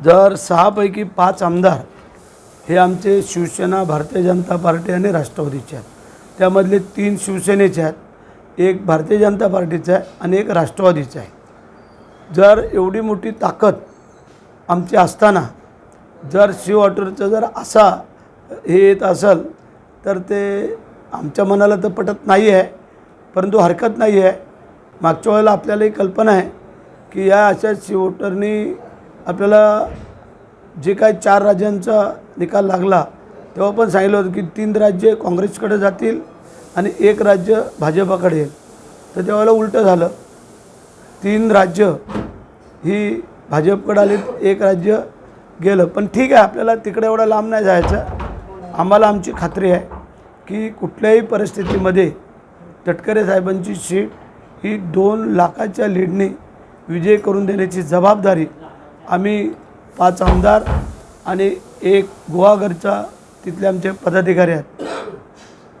जर सहापैकी पाच आमदार हे आमचे शिवसेना भारतीय जनता पार्टी आणि राष्ट्रवादीचे आहेत. त्यामधले तीन शिवसेनेचे आहेत एक भारतीय जनता पार्टीचा आहे आणि एक राष्ट्रवादीचा आहे. जर एवढी मोठी ताकद आमची असताना जर शिव वॉटरचं जर असा हे येत असेल तर ते आमच्या मनाला तर पटत नाही आहे परंतु हरकत नाही आहे मागच्या वेळेला आपल्यालाही कल्पना आहे की या अशा शिवटरनी आपल्याला जे काय चार राज्यांचा निकाल लागला तेव्हा पण सांगितलं होतं की तीन राज्य काँग्रेसकडे जातील आणि एक राज्य भाजपाकडे येईल. तर तेव्हाला उलटं झालं. तीन राज्य ही भाजपकडे आली एक राज्य गेलं. पण ठीक आहे आपल्याला तिकडे एवढं लांब नाही जायचं. आम्हाला आमची खात्री आहे की कुठल्याही परिस्थितीमध्ये तटकरे साहेबांची सीट ही दोन लाखाच्या लीडने विजय करून देण्याची जबाबदारी आम्ही पाच आमदार आणि एक गुहागरचा तिथले आमचे पदाधिकारी आहेत.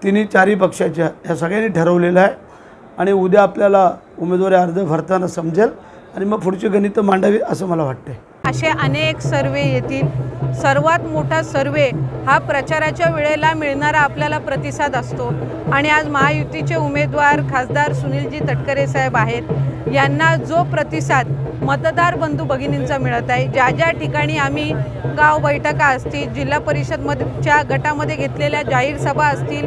तिन्ही चारही पक्षाच्या ह्या सगळ्यांनी ठरवलेलं आहे. आणि उद्या आपल्याला उमेदवारी अर्ज भरताना समजेल. आणि मग पुढची गणितं मांडावी असं मला वाटते असे अनेक सर्वे येतील. सर्वात मोठा सर्वे हा प्रचाराच्या वेळेला मिळणारा आपल्याला प्रतिसाद असतो. आणि आज महायुतीचे उमेदवार खासदार सुनीलजी तटकरे साहेब आहेत. यांना जो प्रतिसाद मतदार बंधू भगिनींचा मिळत आहे ज्या ज्या ठिकाणी आम्ही गाव बैठका असतील जिल्हा परिषदमध्येच्या गटामध्ये घेतलेल्या जाहीर सभा असतील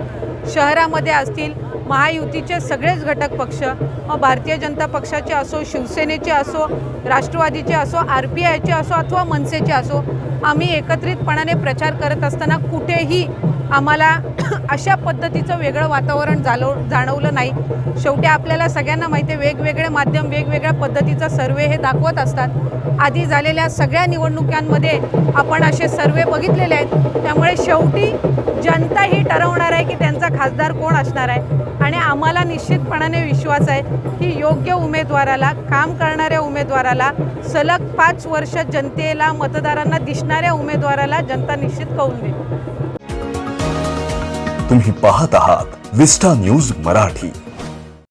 शहरामध्ये असतील महायुतीचे सगळेच घटक पक्ष मग भारतीय जनता पक्षाचे असो शिवसेनेचे असो राष्ट्रवादीचे असो आर पी आयचे असो अथवा मनसेचे असो आम्ही एकत्रितपणाने प्रचार करत असताना कुठेही आम्हाला अशा पद्धतीचं वेगळं वातावरण जाणव जाणवलं नाही. शेवटी आपल्याला सगळ्यांना माहिती आहे वेगवेगळे माध्यम वेगवेगळ्या पद्धतीचा सर्वे हे दाखवत असतात. आधी झालेल्या सगळ्या निवडणुकांमध्ये आपण असे सर्वे बघितलेले आहेत. त्यामुळे शेवटी जनता ही ठरवणार आहे की त्यांचा खासदार कोण असणार आहे? आणि आम्हाला निश्चितपणाने विश्वास आहे की योग्य उमेदवाराला काम करणाऱ्या उमेदवाराला सलग पाच वर्ष जनतेला मतदारांना दिसणाऱ्या उमेदवाराला जनता निश्चित कौल देईल. तुम्ही पाहत आहात विस्टा न्यूज मराठी.